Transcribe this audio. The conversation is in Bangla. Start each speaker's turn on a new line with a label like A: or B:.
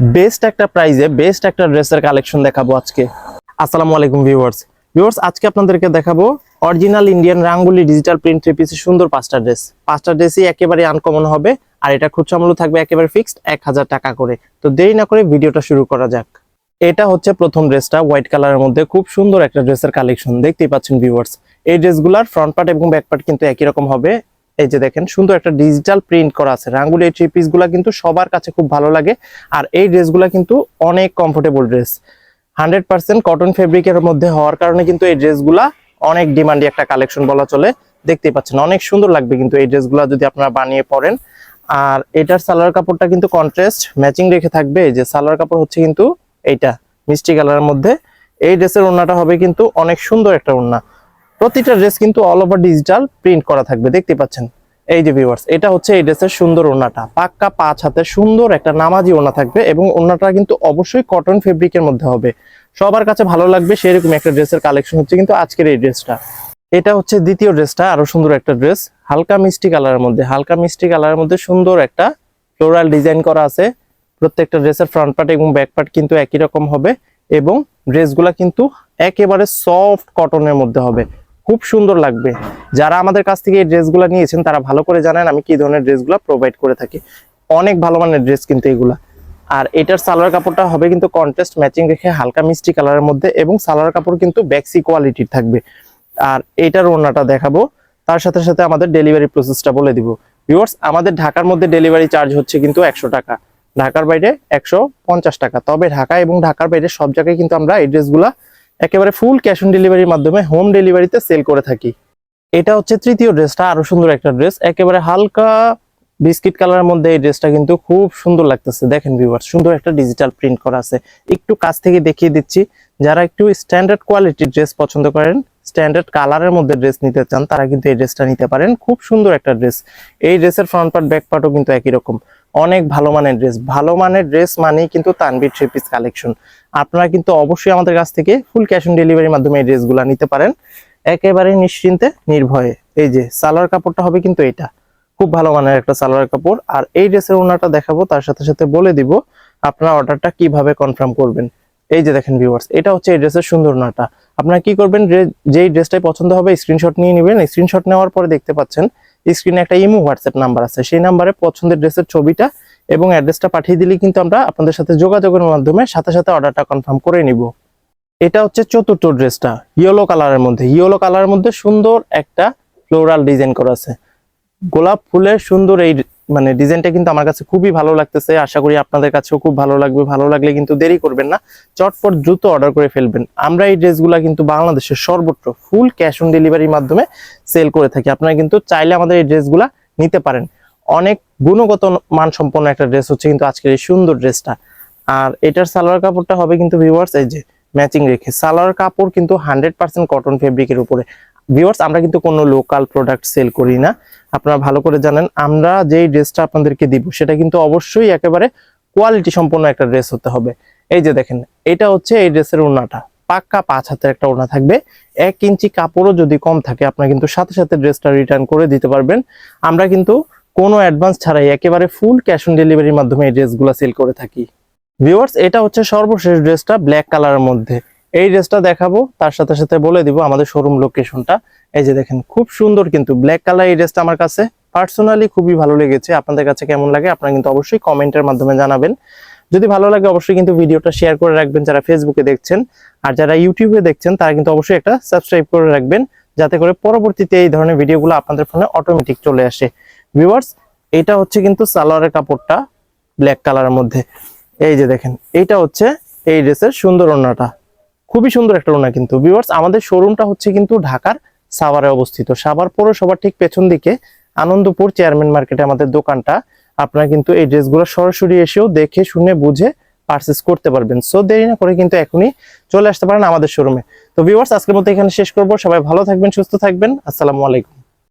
A: বেস্ট একটা প্রাইজে, বেস্ট একটা ড্রেসের কালেকশন দেখাবো আজকে। আসসালামু আলাইকুম ভিউয়ার্স ভিউয়ার্স আজকে আপনাদেরকে দেখাবো original Indian rangoli digital print three পিসের সুন্দর পাঁচটা ড্রেস পাঁচটা ড্রেসই একেবারে আনকমন হবে, আর এটা খুচরা মূল্য থাকবে একেবারে ফিক্সড এক হাজার টাকা করে। তো দেরি না করে ভিডিওটা শুরু করা যাক। এটা হচ্ছে প্রথম ড্রেসটা হোয়াইট কালারের মধ্যে খুব সুন্দর একটা ড্রেসের কালেকশন দেখতেই পাচ্ছেন ভিউয়ার্স এই ড্রেসগুলোর ফ্রন্ট পার্ট এবং ব্যাক পার্ট কিন্তু একই রকম হবে। এই যে দেখেন, সুন্দর একটা ডিজিটাল প্রিন্ট করা আছে। রাঙ্গুলি এই পিসগুলো কিন্তু সবার কাছে খুব ভালো লাগে। আর এই ড্রেসগুলো কিন্তু অনেক comfortable dress hundred percent cotton ফেব্রিকের মধ্যে হওয়ার কারণে কিন্তু এই ড্রেসগুলা অনেক ডিমান্ডি একটা কালেকশন বলা চলে। দেখতেই পাচ্ছেন, অনেক সুন্দর লাগবে কিন্তু এই ড্রেসগুলো যদি আপনারা বানিয়ে পরেন। আর এটার সালোয়ার কাপড়টা কিন্তু কন্ট্রাস্ট ম্যাচিং রেখে থাকবে। যে সালোয়ার কাপড় হচ্ছে কিন্তু এইটা, মিষ্টি কালারের মধ্যে। এই ড্রেসের ওড়নাটা হবে কিন্তু অনেক সুন্দর একটা ওড়না। প্রতিটা ড্রেস কিন্তু অল ওভার ডিজিটাল প্রিন্ট করা থাকবে, দেখতে পাচ্ছেন? এই যে ভিউয়ার্স এটা হচ্ছে এই ড্রেসের সুন্দর ওড়নাটা। পাক্কা পাঁচ হাতে সুন্দর একটা নামাজি ওনা থাকবে এবং ওড়নাটা কিন্তু অবশ্যই কটন ফেব্রিকের মধ্যে হবে। সবার কাছে ভালো লাগবে, সেরকম একটা ড্রেসের কালেকশন হচ্ছে কিন্তু আজকের এই ড্রেসটা এটা হচ্ছে দ্বিতীয় ড্রেসটা আরও সুন্দর একটা ড্রেস হালকা মিষ্টি কালারের মধ্যে, হালকা মিষ্টি কালারের মধ্যে সুন্দর একটা ফ্লোরাল ডিজাইন করা আছে। প্রত্যেকটা ড্রেসের ফ্রন্ট পার্ট এবং ব্যাক পার্ট কিন্তু একই রকম হবে এবং ড্রেসগুলা কিন্তু একেবারে সফট কটনের মধ্যে হবে। খুব সুন্দর লাগবে। যারা আমাদের কাছ থেকে এই ড্রেসগুলো নিয়েছেন, তারা ভালো করে জানেন আমি কি ধরনের ড্রেসগুলো প্রোভাইড করে থাকি। অনেক ভালো মানের ড্রেস কিন্তু এগুলা। আর এটার সালোয়ার কাপড়টা হবে কিন্তু কন্ট্রাস্ট ম্যাচিং রেখে হালকা মিষ্টি কালারের মধ্যে এবং সালোয়ার কাপড় কিন্তু ব্যাক্সি কোয়ালিটির থাকবে। আর এটার ওড়নাটা দেখাবো। তার সাথে সাথে আমাদের ডেলিভারি প্রসেসটা বলে দিব। ভিউয়ার্স আমাদের ঢাকার মধ্যে ডেলিভারি চার্জ হচ্ছে কিন্তু একশো টাকা। ঢাকার বাইরে একশো পঞ্চাশ টাকা। তবে ঢাকা এবং ঢাকার বাইরে সব জায়গায় কিন্তু আমরা এই ড্রেসগুলা একেবারে ফুল ক্যাশ অন ডেলিভারির মাধ্যমে হোম ডেলিভারিতে সেল করে থাকি। এটা হচ্ছে তৃতীয় ড্রেসটা, আরও সুন্দর একটা ড্রেস। একেবারে হালকা বিস্কিট কালারের মধ্যে এই ড্রেসটা কিন্তু খুব সুন্দর লাগতেছে। দেখেন ভিউয়ার্স সুন্দর একটা ডিজিটাল প্রিন্ট করা আছে। একটু কাছ থেকে দেখিয়ে দিচ্ছি, যারা একটু স্ট্যান্ডার্ড কোয়ালিটির ড্রেস পছন্দ করেন স্ট্যান্ডার্ড কালারের মধ্যে ড্রেস নিতে চান, তারা কিন্তু এই ড্রেসটা নিতে পারেন। খুব সুন্দর একটা ড্রেস এই ড্রেসের ফ্রন্ট পার্ট ব্যাক পার্টও কিন্তু একই রকম। অনেক ভালো মানের ড্রেস ভালো মানের ড্রেস মানেই কিন্তু তানবির থ্রি পিস কালেকশন আপনারা কিন্তু অবশ্যই আমাদের কাছ থেকে ফুল ক্যাশ অন ডেলিভারির মাধ্যমে এই ড্রেসগুলো নিতে পারেন। একেবারে নিশ্চিন্তে, নির্ভয়ে। এই যে, সালোয়ার কাপড়টা হবে কিন্তু এটা। খুব ভালো মানের একটা সালোয়ার কাপড়। আর এই ড্রেসের ওনাটা দেখাবো, তার সাথে সাথে বলে দিব আপনারা অর্ডারটা কীভাবে কনফার্ম করবেন। এই যে দেখেন ভিউয়ার্স এটা হচ্ছে এই ড্রেসের সুন্দর ওনাটা আপনারা কি করবেন যেই ড্রেসটাই পছন্দ হবে স্ক্রিনশট নিয়ে নেবেন। স্ক্রিনশট নেওয়ার পরে দেখতে পাচ্ছেন স্ক্রিনে একটা ইমো হোয়াটসঅ্যাপ নাম্বার আছে। সেই নাম্বারে পছন্দের ড্রেসের ছবিটা এবং অ্যাড্রেসটা পাঠিয়ে দিলে কিন্তু আমরা আপনাদের সাথে যোগাযোগের মাধ্যমে সাথে সাথে অর্ডারটা কনফার্ম করে নিব। এটা হচ্ছে চতুর্থ ড্রেসটা ইয়েলো কালারের মধ্যে। ইয়েলো কালারের মধ্যে সুন্দর একটা ফ্লোরাল ডিজাইন করা আছে। গোলাপ ফুলের সুন্দর এই মানে ডিজাইনটা কিন্তু আমার কাছে খুবই ভালো লাগতেছে। আশা করি আপনাদের কাছেও খুব ভালো লাগবে। ভালো লাগলে কিন্তু দেরি করবেন না। চটপট দ্রুত অর্ডার করে ফেলবেন। আমরা এই ড্রেসগুলো কিন্তু বাংলাদেশের সর্বত্র ফুল ক্যাশ অন ডেলিভারির মাধ্যমে সেল করে থাকি। আপনারা কিন্তু চাইলে আমাদের এই ড্রেসগুলা নিতে পারেন। অনেক গুণগত মানসম্পন্ন একটা ড্রেস হচ্ছে কিন্তু আজকের এই সুন্দর ড্রেসটা। আর এটার সালোয়ার কাপড়টা হবে কিন্তু ভিউয়ার্স এই যে ম্যাচিং রেখে। সালোয়ার কাপড় কিন্তু হান্ড্রেড পার্সেন্ট কটন ফেব্রিকের উপরে। ভিউয়ার্স আমরা কিন্তু কোনো লোকাল প্রোডাক্ট সেল করি না। আপনারা ভালো করে জানেন, আমরা যেই ড্রেসটা আপনাদেরকে দিব, সেটা কিন্তু অবশ্যই একেবারে কোয়ালিটি সম্পন্ন একটা ড্রেস হতে হবে। এই যে দেখেন, এটা হচ্ছে এই ড্রেসের ওড়নাটা। পাক্কা পাঁচ হাতের একটা ওড়না থাকবে। এক ইঞ্চি কাপড়ও যদি কম থাকে, আপনারা কিন্তু সাথে সাথে ড্রেসটা রিটার্ন করে দিতে পারবেন। আমরা কিন্তু কোনো অ্যাডভান্স ছাড়াই একেবারে ফুল ক্যাশ অন ডেলিভারির মাধ্যমে এই ড্রেসগুলো সেল করে থাকি। ভিউয়ার্স এটা হচ্ছে সর্বশেষ ড্রেসটা ব্ল্যাক কালারের মধ্যে। এই ড্রেসটা দেখাবো, তার সাথে সাথে বলে দিব আমাদের শোরুম লোকেশনটা এই যে দেখেন, খুব সুন্দর কিন্তু ব্ল্যাক কালার এই ড্রেসটা আমার কাছে। পার্সোনালি খুবই ভালো লেগেছে। আপনাদের কাছে কেমন লাগে আপনারা কিন্তু অবশ্যই কমেন্টের মাধ্যমে জানাবেন। যদি ভালো লাগে অবশ্যই কিন্তু ভিডিওটা শেয়ার করে রাখবেন যারা ফেসবুকে দেখছেন। আর যারা ইউটিউবে দেখছেন, তারা কিন্তু অবশ্যই একটা সাবস্ক্রাইব করে রাখবেন, যাতে করে পরবর্তীতে এই ধরনের ভিডিওগুলো আপনাদের ফোনে অটোমেটিক চলে আসে। ভিউয়ার্স এটা হচ্ছে কিন্তু সালোয়ারের কাপড়টা ব্ল্যাক কালারের মধ্যে। এই যে দেখেন এইটা হচ্ছে এই ড্রেসের সুন্দর ওড়নাটা। খুবই সুন্দর একটা ওড়না কিন্তু। ভিউয়ার্স আমাদের শোরুমটা হচ্ছে কিন্তু ঢাকার সাভারে অবস্থিত। সাভার সবার ঠিক পেছন দিকে আনন্দপুর চেয়ারম্যান মার্কেটে আমাদের দোকানটা। আপনারা কিন্তু এই ড্রেসগুলো সরাসরি এসেও দেখে, শুনে, বুঝে পারচেস করতে পারবেন। সো দেরি না করে কিন্তু এখনই চলে আসতে পারেন আমাদের শোরুমে তো ভিউয়ার্স আজকের মতো এখানে শেষ করব। সবাই ভালো থাকবেন, সুস্থ থাকবেন। আসসালামু আলাইকুম।